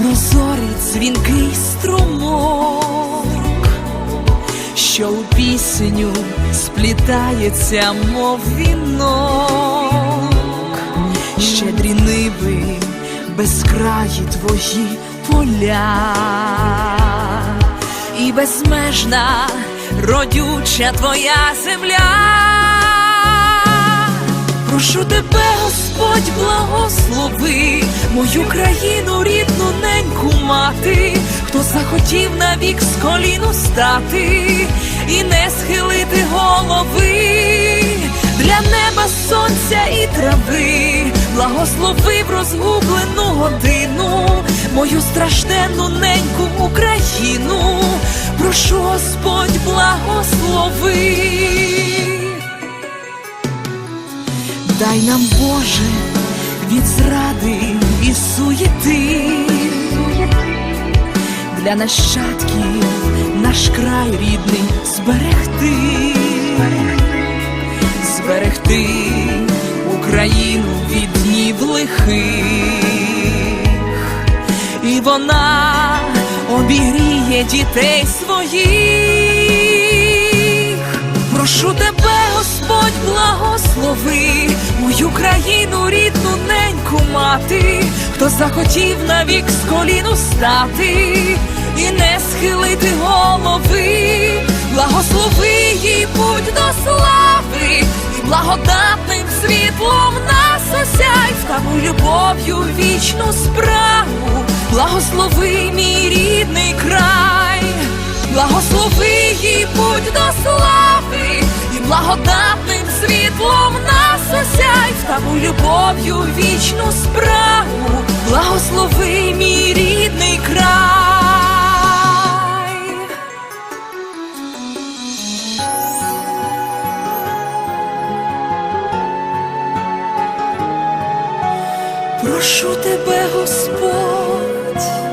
прозорий дзвінкий струмок, що у пісню сплітається, мов вінок, щедрі ниви, безкраї твої поля, і безмежна родюча твоя земля. Прошу тебе, Господь, благослови мою країну, рідну мати, хто захотів навік з коліну стати і не схилити голови. Для неба, сонця і трави, благослови в розгублену годину, мою страшенну неньку Україну, прошу Господь, благослови. Дай нам, Боже, від зради і суєти для нащадків наш край рідний зберегти, зберегти Україну від днів лихих, і вона обігріє дітей своїх. Прошу тебе, Господь, благослови мою країну, рідну неньку мати, хто захотів навік з коліну стати і не схилити голови, благослови їй путь до слави, і благодатним світлом нас осяй тому любов'ю вічну справу, благослови мій рідний край. Благослови їй путь до слави, і благодатним світлом нас осяй тому любов'ю вічну справу, благослови мій рідний край. прошу тебе, Господь.